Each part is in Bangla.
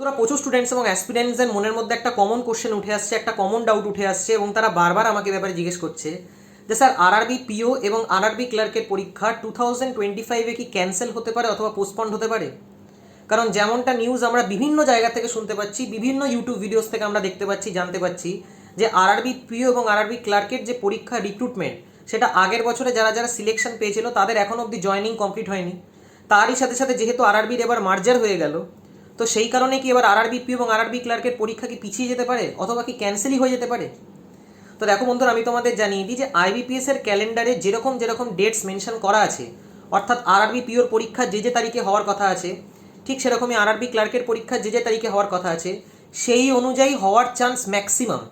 তোরা প্রচুর স্টুডেন্টস এবং অ্যাসপিরেন্টসদের মনের মধ্যে একটা কমন কোশ্চেন উঠে আসছে, একটা কমন ডাউট উঠে আসছে এবং তারা বারবার আমাকে ব্যাপারে জিজ্ঞেস করছে যে, স্যার আরআরবি পিও এবং আরআরবি ক্লার্কের পরীক্ষা টু থাউজেন্ড টোয়েন্টি ফাইভে কি ক্যান্সেল হতে পারে অথবা পোস্টপন্ড হতে পারে? কারণ যেমনটা নিউজ আমরা বিভিন্ন জায়গা থেকে শুনতে পাচ্ছি, বিভিন্ন ইউটিউব ভিডিওস থেকে আমরা দেখতে পাচ্ছি, জানতে পাচ্ছি যে আরআরবি পিও এবং আরআরবি ক্লার্কের যে পরীক্ষা রিক্রুটমেন্ট সেটা আগের বছরে যারা যারা সিলেকশন পেয়েছিল, তাদের এখন অবধি জয়নিং কমপ্লিট হয়নি। তারই সাথে সাথে যেহেতু আরআরবির এবার মার্জার হয়ে গেল তো সেই কারণে কি এবার আরআরবি পিও এবং আরআরবি ক্লার্কের পরীক্ষা কি পিছিয়ে যেতে পারে? অথবা কি ক্যান্সেলই হয়ে যেতে পারে? তো দেখো বন্ধুরা, আমি তোমাদের জানিয়ে দিই যে আইবিপিএস এর ক্যালেন্ডারে যেরকম যেরকম ডেটস মেনশন করা আছে, অর্থাৎ আরআরবি পিওর পরীক্ষা যে যে তারিখে হওয়ার কথা আছে, ঠিক সেরকমই আরআরবি ক্লার্কের পরীক্ষা যে যে তারিখে হওয়ার কথা আছে, সেই অনুযায়ী হওয়ার চান্স ম্যাক্সিমাম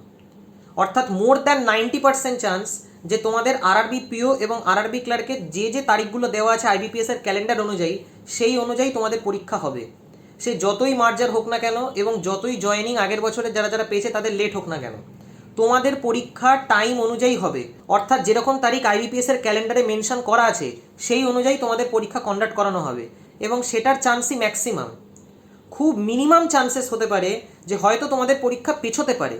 অর্থাৎ more than ninety percent chance যে তোমাদের আরআরবি পিও এবং আরআরবি ক্লার্কের যে যে তারিখগুলো দেওয়া আছে আইবিপিএস এর ক্যালেন্ডার অনুযায়ী, সেই অনুযায়ী তোমাদের পরীক্ষা হবে। সে যতই মার্জার হোক না কেন এবং যতই জয়েনিং আগের বছরে যারা যারা পেয়েছে তাদের লেট হোক না কেন। তোমাদের পরীক্ষা টাইম অনুযায়ী হবে। অর্থাৎ যেরকম তারিখ আইবিপিএস এর ক্যালেন্ডারে মেনশন করা আছে, সেই অনুযায়ী তোমাদের পরীক্ষা কন্ডাক্ট করানো হবে এবং সেটার চান্সই ম্যাক্সিমাম খুব মিনিমাম চান্সেস হতে পারে যে হয়তো তোমাদের পরীক্ষা পেছোতে পারে।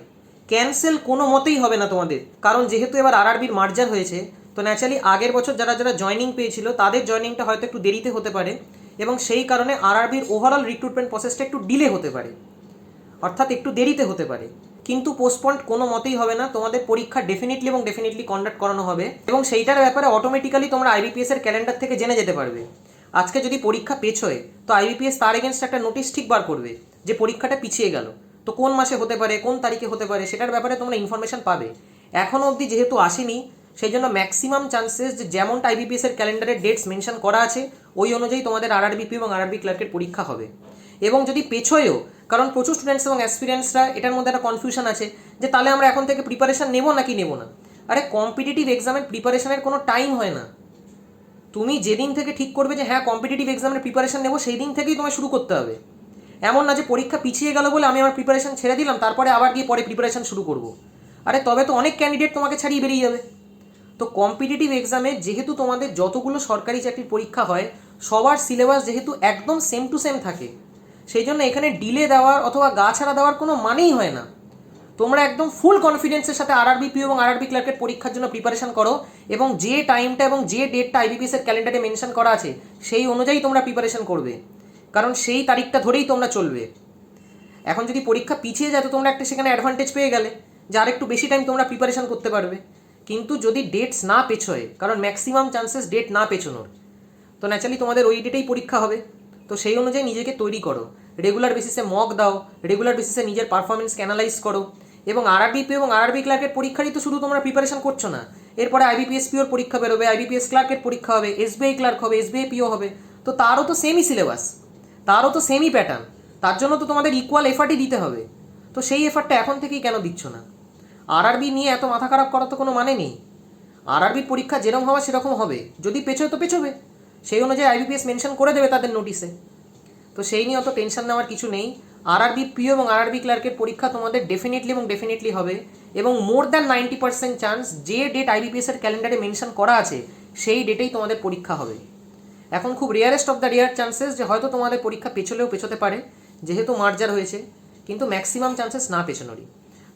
ক্যান্সেল কোনো মতেই হবে না তোমাদের। কারণ যেহেতু এবার আরআরবির মার্জার হয়েছে, তো ন্যাচারালি আগের বছর যারা যারা জয়নিং পেয়েছিল, তাদের জয়নিংটা হয়তো একটু দেরিতে হতে পারে। এবং সেই কারণে আরআরবির ওভারঅল রিক্রুটমেন্ট প্রসেসটা একটু ডিলে হতে পারে। অর্থাৎ একটু দেরিতে হতে পারে। কিন্তু পোস্টপন্ড কোনো মতেই হবে না। তোমাদের পরীক্ষা ডেফিনেটলি এবং ডেফিনেটলি কন্ডাক্ট করানো হবে। এবং সেইটার ব্যাপারে অটোমেটিক্যালি তোমরা আইবিপিএস এর ক্যালেন্ডার থেকে জেনে যেতে পারবে। আজকে যদি পরীক্ষা পেছোয় তো আইবিপিএস তার এগেনস্ট একটা নোটিশ ঠিক বার করবে যে পরীক্ষাটা পিছিয়ে গেল। তো কোন মাসে হতে পারে, কোন তারিখে হতে পারে, সেটার ব্যাপারে তোমরা ইনফরমেশন পাবে। এখনও অবধি যেহেতু আসেনি সেই জন্য ম্যাক্সিমাম চান্সেস যে যেমনটা আইবিপিএস এর ক্যালেন্ডারে ডেটস মেনশন করা আছে, ওই অনুযায়ী তোমাদের আরআরবিপি এবং আরআরবি ক্লার্কের পরীক্ষা হবে। এবং যদি পেছোয়ও, কারণ প্রচুর স্টুডেন্টস এবং এক্সপিরিয়েন্সরা এটার মধ্যে একটা কনফিউশন আছে যে তাহলে আমরা এখন থেকে প্রিপারেশন নেব নাকি নেব না? আরে কম্পিটিটিভ এক্সামের প্রিপারেশনের কোনো টাইম হয় না। তুমি যেদিন থেকে ঠিক করবে যে হ্যাঁ কম্পিটিটিভ এক্সামের প্রিপারেশন নেব সেই দিন থেকেই তোমায় শুরু করতে হবে। এমন না যে পরীক্ষা পিছিয়ে গেল বলে আমি আমার প্রিপারেশন ছেড়ে দিলাম, তারপরে আবার গিয়ে পরে প্রিপারেশন শুরু করব। আরে তবে তো অনেক ক্যান্ডিডেট তোমাকে ছাড়িয়ে বেরিয়ে যাবে। তো কম্পিটিটিভ এক্সামে যেহেতু তোমাদের যতগুলো সরকারি চাকরির পরীক্ষা হয়, সবার সিলেবাস যেহেতু একদম সেম টু সেম থাকে, সেই জন্য এখানে ডিলে দেওয়ার অথবা গা ছাড়া দেওয়ার কোনো মানেই হয় না। তোমরা একদম ফুল কনফিডেন্সের সাথে আরআরবিপি এবং আরআরবি ক্লার্কের পরীক্ষার জন্য প্রিপারেশন করো এবং যে টাইমটা এবং যে ডেটটা আইবিপিএস এর ক্যালেন্ডারে মেনশন করা আছে, সেই অনুযায়ী তোমরা প্রিপারেশন করবে। কারণ সেই তারিখটা ধরেই তোমরা চলবে। এখন যদি পরীক্ষা পিছিয়ে যায়, তো তোমরা একটা সেখানে অ্যাডভান্টেজ পেয়ে গেলে যে আরেকটু বেশি টাইম তোমরা প্রিপারেশন করতে পারবে। কিন্তু যদি ডেটস না পেছোয়, কারণ ম্যাক্সিমাম চান্সেস ডেট না পেছোনোর, তো ন্যাচারালি তোমাদের ওই ডেটেই পরীক্ষা হবে। তো সেই অনুযায়ী নিজেকে তৈরি করো। রেগুলার বেসিসে মক দাও রেগুলার বেসিসে নিজের পারফরমেন্সকে অ্যানালাইজ করো। এবং আরআরবিপি এবং আরআরবি ক্লার্কের পরীক্ষারই তো শুধু তোমরা প্রিপারেশন করছ না। এরপরে আইবিপিএস পিওর পরীক্ষা বেরোবে আইবিপিএস ক্লার্কের পরীক্ষা হবে এসবিআই ক্লার্ক হবে এসবিআই পিও হবে। তো তারও তো সেমই সিলেবাস তারও তো সেমই প্যাটার্ন তার জন্য তো তোমাদের ইকুয়াল এফার্টই দিতে হবে। তো সেই এফার্টটা এখন থেকেই কেন দিচ্ছ না? আরআরবি নিয়ে এত মাথা খারাপ করার তো কোনো মানে নেই। আরআরবির পরীক্ষা যেরকম হওয়া সেরকম হবে। যদি পেছোয় তো পেছোবে। সেই অনুযায়ী আইবিপিএস মেনশন করে দেবে তাদের নোটিশে তো সেই নিয়ে অত টেনশন নেওয়ার কিছু নেই। আরআরবি পিও এবং আরআরবি ক্লার্কের পরীক্ষা তোমাদের ডেফিনেটলি এবং ডেফিনেটলি হবে। এবং more than ninety percent chance যে ডেট আইবিপিএস এর ক্যালেন্ডারে মেনশন করা আছে, সেই ডেটেই তোমাদের পরীক্ষা হবে। এখন খুব rarest of the rare chances যে হয়তো তোমাদের পরীক্ষা পেছলেও পেছোতে পারে, যেহেতু মার্জার হয়েছে। কিন্তু ম্যাক্সিমাম চান্সেস না পেছনোরই।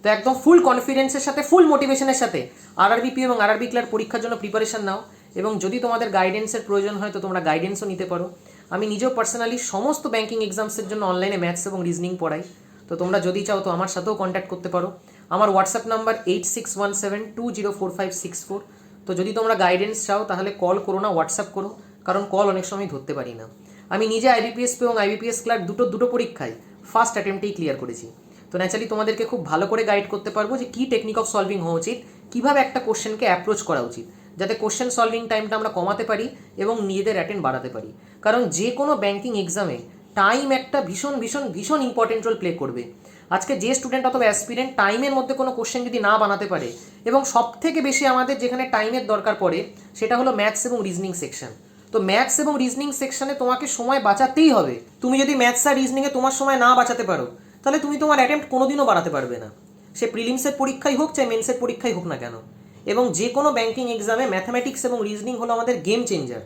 তো একদম ফুল কনফিডেন্সের সাথে ফুল মোটিভেশনের সাথে আরআরবিপি এবং আরআরবি ক্লার পরীক্ষার জন্য প্রিপারেশন নাও। এবং যদি তোমাদের গাইডেন্সের প্রয়োজন হয়, তো তোমরা গাইডেন্সও নিতে পারো। আমি নিজেও পার্সোনালি সমস্ত ব্যাঙ্কিং এক্সামসের জন্য অনলাইনে ম্যাথস এবং রিজনিং পড়াই। তো তোমরা যদি চাও, তো আমার সাথেও কন্ট্যাক্ট করতে পারো। আমার WhatsApp number eight six one seven two zero four five six four তো যদি তোমরা গাইডেন্স চাও, তাহলে কল করো না হোয়াটসঅ্যাপ করো। কারণ কল অনেক সময় ধরতে পারি না। আমি নিজে আইবিপিএস এবং আইবিপিএস ক্লার্ক দুটো দুটো পরীক্ষায় ফার্স্ট অ্যাটেম্পটেই ক্লিয়ার করেছি। তো ন্যাচারালি তোমাদেরকে খুব ভালো করে গাইড করতে পারব যে কী টেকনিক অফ সলভিং হওয়া উচিত, কীভাবে একটা কোশ্চেনকে অ্যাপ্রোচ করা উচিত, যাতে কোশ্চেন সলভিং টাইমটা আমরা কমাতে পারি এবং নিজেদের অ্যাটেন্ড বাড়াতে পারি। কারণ যে কোনো ব্যাঙ্কিং এক্সামে টাইম একটা ভীষণ ভীষণ ভীষণ ইম্পর্টেন্ট রোল প্লে করবে। আজকে যে স্টুডেন্ট অথবা অ্যাসপিরেন্ট টাইমের মধ্যে কোনো কোশ্চেন যদি না বানাতে পারে এবং সব থেকে বেশি আমাদের যেখানে টাইমের দরকার পড়ে, সেটা হলো ম্যাথস এবং রিজনিং সেকশন তো ম্যাথস এবং রিজনিং সেকশনে তোমাকে সময় বাঁচাতেই হবে। তুমি যদি ম্যাথস আর রিজনিংয়ে তোমার সময় না বাঁচাতে পারো তাহলে তুমি তোমার অ্যাটেম্প্ট কোনোদিনও বাড়াতে পারবে না। সে প্রিলিমসের পরীক্ষাই হোক, চাই মেন্সের পরীক্ষাই হোক না কেন। এবং যে কোনো ব্যাঙ্কিং এক্সামে ম্যাথামেটিক্স এবং রিজনিং হলো আমাদের গেম চেঞ্জার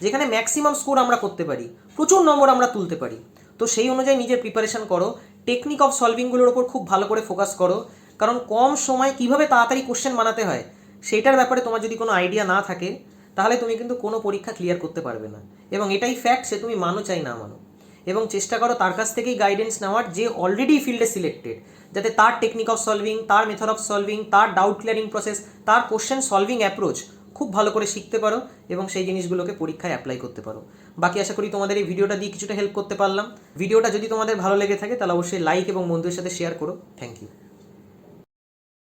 যেখানে ম্যাক্সিমাম স্কোর আমরা করতে পারি, প্রচুর নম্বর আমরা তুলতে পারি। তো সেই অনুযায়ী নিজের প্রিপারেশন করো। টেকনিক অফ সলভিংগুলোর ওপর খুব ভালো করে ফোকাস করো। কারণ কম সময় কীভাবে তাড়াতাড়ি কোশ্চেন বানাতে হয়, সেটার ব্যাপারে তোমার যদি কোনো আইডিয়া না থাকে, তাহলে তুমি কিন্তু কোনো পরীক্ষা ক্লিয়ার করতে পারবে না। এবং এটাই ফ্যাক্ট সে তুমি মানো চাই না মানো। এবং চেষ্টা করো তার কাছ থেকেই গাইডেন্স নেওয়ার যে অলরেডি ফিল্ডে সিলেক্টেড যাতে তার টেকনিক অফ সলভিং তার মেথড অফ সলভিং তার ডাউট ক্লিয়ারিং প্রসেস তার কোশ্চেন সলভিং অ্যাপ্রোচ খুব ভালো করে শিখতে পারো এবং সেই জিনিসগুলোকে পরীক্ষায় অ্যাপ্লাই করতে পারো। বাকি আশা করি তোমাদের এই ভিডিওটা দিয়ে কিছুটা হেল্প করতে পারলাম। ভিডিওটা যদি তোমাদের ভালো লেগে থাকে তাহলে অবশ্যই লাইক এবং বন্ধুদের সাথে শেয়ার করো। Thank you